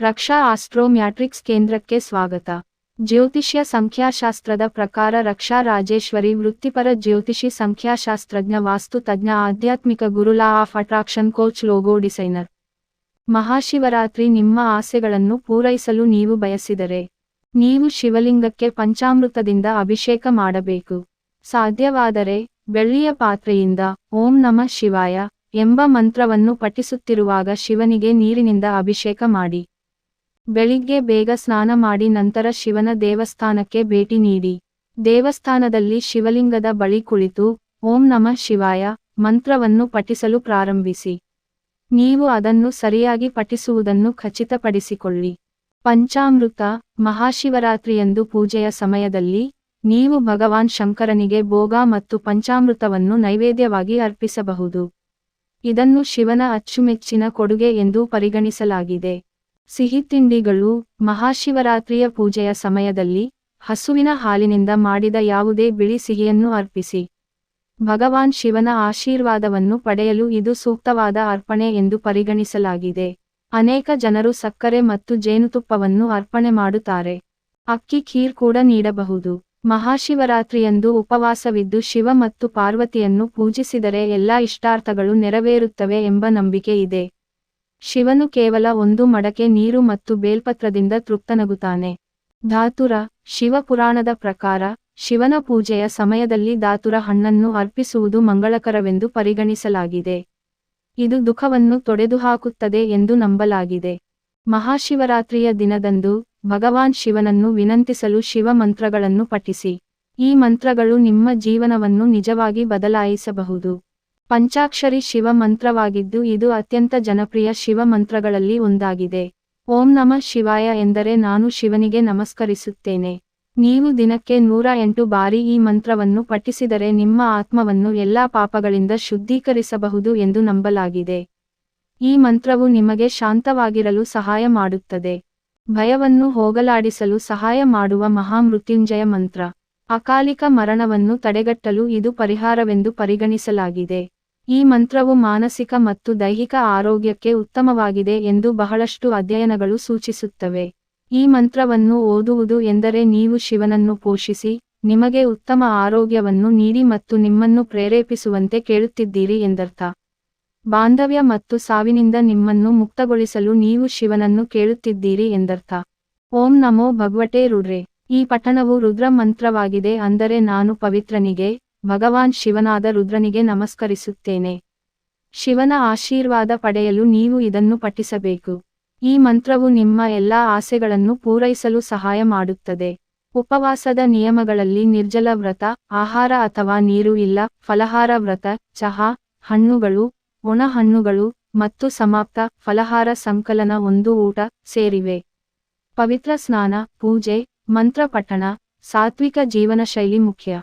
ರಕ್ಷಾ astro matrix ಕೇಂದ್ರಕ್ಕೆ ಸ್ವಾಗತ. ಜ್ಯೋತಿಷ್ಯ ಸಂಖ್ಯಾಶಾಸ್ತ್ರದ ಪ್ರಕಾರ ರಕ್ಷಾ ರಾಜೇಶ್ವರಿ ವೃತ್ತಿಪರ ಜ್ಯೋತಿಷಿ ಸಂಖ್ಯಾಶಾಸ್ತ್ರಜ್ಞ ವಾಸ್ತು ತಜ್ಞ ಆಧ್ಯಾತ್ಮಿಕ ಗುರು law of attraction coach logo designer. Mahashivratri ನಿಮ್ಮ ಆಸೆಗಳನ್ನು ಪೂರೈಸಲು ನೀವು ಬಯಸಿದರೆ ನೀವು ಶಿವಲಿಂಗಕ್ಕೆ ಪಂಚಾಮೃತದಿಂದ ಅಭಿಷೇಕ ಮಾಡಬೇಕು. ಸಾಧ್ಯವಾದರೆ ಬೆಳ್ಳಿಯ ಪಾತ್ರೆಯಿಂದ ಓಂ ನಮಃ ಶಿವಾಯ ಎಂಬ ಮಂತ್ರವನ್ನು ಪಠಿಸುತ್ತಿರುವಾಗ ಶಿವನಿಗೆ ನೀರಿನಿಂದ ಅಭಿಷೇಕ ಮಾಡಿ. ಬೆಳಿಗ್ಗೆ ಬೇಗ ಸ್ನಾನ ಮಾಡಿ ನಂತರ ಶಿವನ ದೇವಸ್ಥಾನಕ್ಕೆ ಭೇಟಿ ನೀಡಿ. ದೇವಸ್ಥಾನದಲ್ಲಿ ಶಿವಲಿಂಗದ ಬಳಿ ಕುಳಿತು, ಓಂ ನಮಃ ಶಿವಾಯ, ಮಂತ್ರವನ್ನು ಪಠಿಸಲು ಪ್ರಾರಂಭಿಸಿ. ನೀವು ಅದನ್ನು ಸರಿಯಾಗಿ ಪಠಿಸುವುದನ್ನು ಖಚಿತಪಡಿಸಿಕೊಳ್ಳಿ. ಪಂಚಾಮೃತ, ಮಹಾಶಿವರಾತ್ರಿಯಂದು ಪೂಜೆಯ ಸಮಯದಲ್ಲಿ, ನೀವು ಭಗವಾನ್ ಶಂಕರನಿಗೆ ಭೋಗ ಮತ್ತು ಪಂಚಾಮೃತವನ್ನು ನೈವೇದ್ಯವಾಗಿ ಅರ್ಪಿಸಬಹುದು. ಇದನ್ನು ಶಿವನ ಅಚ್ಚುಮೆಚ್ಚಿನ ಕೊಡುಗೆ ಎಂದು ಪರಿಗಣಿಸಲಾಗಿದೆ. ಸಿಹಿತಿಂಡಿಗಳು ಮಹಾಶಿವರಾತ್ರಿಯ ಪೂಜೆಯ ಸಮಯದಲ್ಲಿ, ಹಸುವಿನ ಹಾಲಿನಿಂದ ಮಾಡಿದ ಯಾವುದೇ ಬಿಳಿ ಸಿಹಿಯನ್ನು ಅರ್ಪಿಸಿ. ಭಗವಾನ್ ಶಿವನ ಆಶೀರ್ವಾದವನ್ನು ಪಡೆಯಲು ಇದು ಸೂಕ್ತವಾದ ಅರ್ಪಣೆ ಎಂದು ಪರಿಗಣಿಸಲಾಗಿದೆ. ಅನೇಕ ಜನರು ಸಕ್ಕರೆ ಮತ್ತು ಜೇನುತುಪ್ಪವನ್ನು ಅರ್ಪಣೆ ಮಾಡುತ್ತಾರೆ. ಅಕ್ಕಿ ಖೀರ್ ಕೂಡ ನೀಡಬಹುದು. ಮಹಾಶಿವರಾತ್ರಿಯಂದು ಉಪವಾಸವಿದ್ದು ಶಿವ ಮತ್ತು ಪಾರ್ವತಿಯನ್ನು ಪೂಜಿಸಿದರೆ ಎಲ್ಲಾ ಇಷ್ಟಾರ್ಥಗಳು ನೆರವೇರುತ್ತವೆ ಎಂಬ ನಂಬಿಕೆ ಇದೆ. ಶಿವನು ಕೇವಲ ಒಂದು ಮಡಕೆ ನೀರು ಮತ್ತು ಬೇಲ್ಪತ್ರದಿಂದ ತೃಪ್ತನಗುತ್ತಾನೆ. ಧಾತುರ, ಶಿವಪುರಾಣದ ಪ್ರಕಾರ, ಶಿವನ ಪೂಜೆಯ ಸಮಯದಲ್ಲಿ ಧಾತುರ ಹಣ್ಣನ್ನು ಅರ್ಪಿಸುವುದು ಮಂಗಳಕರವೆಂದು ಪರಿಗಣಿಸಲಾಗಿದೆ. ಇದು ದುಃಖವನ್ನು ತೊಡೆದುಹಾಕುತ್ತದೆ ಎಂದು ನಂಬಲಾಗಿದೆ. ಮಹಾಶಿವರಾತ್ರಿಯ ದಿನದಂದು ಭಗವಾನ್ ಶಿವನನ್ನು ವಿನಂತಿಸಲು ಶಿವ ಮಂತ್ರಗಳನ್ನು ಪಠಿಸಿ. ಈ ಮಂತ್ರಗಳು ನಿಮ್ಮ ಜೀವನವನ್ನು ನಿಜವಾಗಿ ಬದಲಾಯಿಸಬಹುದು. ಪಂಚಾಕ್ಷರಿ ಶಿವ ಮಂತ್ರವಾಗಿದ್ದು ಇದು ಅತ್ಯಂತ ಜನಪ್ರಿಯ ಶಿವ ಮಂತ್ರಗಳಲ್ಲಿ ಒಂದಾಗಿದೆ. ಓಂ ನಮಃ ಶಿವಾಯ ಎಂದರೆ ನಾನು ಶಿವನಿಗೆ ನಮಸ್ಕರಿಸುತ್ತೇನೆ. ನೀವು ದಿನಕ್ಕೆ ನೂರ ಎಂಟು ಬಾರಿ ಈ ಮಂತ್ರವನ್ನು ಪಠಿಸಿದರೆ ನಿಮ್ಮ ಆತ್ಮವನ್ನು ಎಲ್ಲಾ ಪಾಪಗಳಿಂದ ಶುದ್ಧೀಕರಿಸಬಹುದು ಎಂದು ನಂಬಲಾಗಿದೆ. ಈ ಮಂತ್ರವು ನಿಮಗೆ ಶಾಂತವಾಗಿರಲು ಸಹಾಯ ಮಾಡುತ್ತದೆ. ಭಯವನ್ನು ಹೋಗಲಾಡಿಸಲು ಸಹಾಯ ಮಾಡುವ ಮಹಾಮೃತ್ಯುಂಜಯ ಮಂತ್ರ. ಅಕಾಲಿಕ ಮರಣವನ್ನು ತಡೆಗಟ್ಟಲು ಇದು ಪರಿಹಾರವೆಂದು ಪರಿಗಣಿಸಲಾಗಿದೆ. ಈ ಮಂತ್ರವು ಮಾನಸಿಕ ಮತ್ತು ದೈಹಿಕ ಆರೋಗ್ಯಕ್ಕೆ ಉತ್ತಮವಾಗಿದೆ ಎಂದು ಬಹಳಷ್ಟು ಅಧ್ಯಯನಗಳು ಸೂಚಿಸುತ್ತವೆ. ಈ ಮಂತ್ರವನ್ನು ಓದುವುದು ಎಂದರೆ ನೀವು ಶಿವನನ್ನು ಪೋಷಿಸಿ, ನಿಮಗೆ ಉತ್ತಮ ಆರೋಗ್ಯವನ್ನು ನೀಡಿ ಮತ್ತು ನಿಮ್ಮನ್ನು ಪ್ರೇರೇಪಿಸುವಂತೆ ಕೇಳುತ್ತಿದ್ದೀರಿ ಎಂದರ್ಥ. ಬಾಂಧವ್ಯ ಮತ್ತು ಸಾವಿನಿಂದ ನಿಮ್ಮನ್ನು ಮುಕ್ತಗೊಳಿಸಲು ನೀವು ಶಿವನನ್ನು ಕೇಳುತ್ತಿದ್ದೀರಿ ಎಂದರ್ಥ. ಓಂ ನಮೋ ಭಗವಟೇ ರುಡ್ರೆ ಈ ಪಠಣವು ರುದ್ರ ಮಂತ್ರವಾಗಿದೆ ಅಂದರೆ ನಾನು ಪವಿತ್ರನಿಗೆ ಭಗವಾನ್ ಶಿವನಾದ ರುದ್ರನಿಗೆ ನಮಸ್ಕರಿಸುತ್ತೇನೆ. ಶಿವನ ಆಶೀರ್ವಾದ ಪಡೆಯಲು ನೀವು ಇದನ್ನು ಪಠಿಸಬೇಕು. ಈ ಮಂತ್ರವು ನಿಮ್ಮ ಎಲ್ಲಾ ಆಸೆಗಳನ್ನು ಪೂರೈಸಲು ಸಹಾಯ ಮಾಡುತ್ತದೆ. ಉಪವಾಸದ ನಿಯಮಗಳಲ್ಲಿ ನಿರ್ಜಲ ವ್ರತ, ಆಹಾರ ಅಥವಾ ನೀರು ಇಲ್ಲ, ಫಲಹಾರ ವ್ರತ, ಚಹಾ, ಹಣ್ಣುಗಳು ಒಣ ಹಣ್ಣುಗಳು ಮತ್ತು ಸಮಾಪ್ತ ಫಲಹಾರ ಸಂಕಲನ ಒಂದು ಊಟ ಸೇರಿವೆ. ಪವಿತ್ರ ಸ್ನಾನ, ಪೂಜೆ ಮಂತ್ರ ಪಠಣ ಸಾತ್ವಿಕ ಜೀವನ ಶೈಲಿ ಮುಖ್ಯ.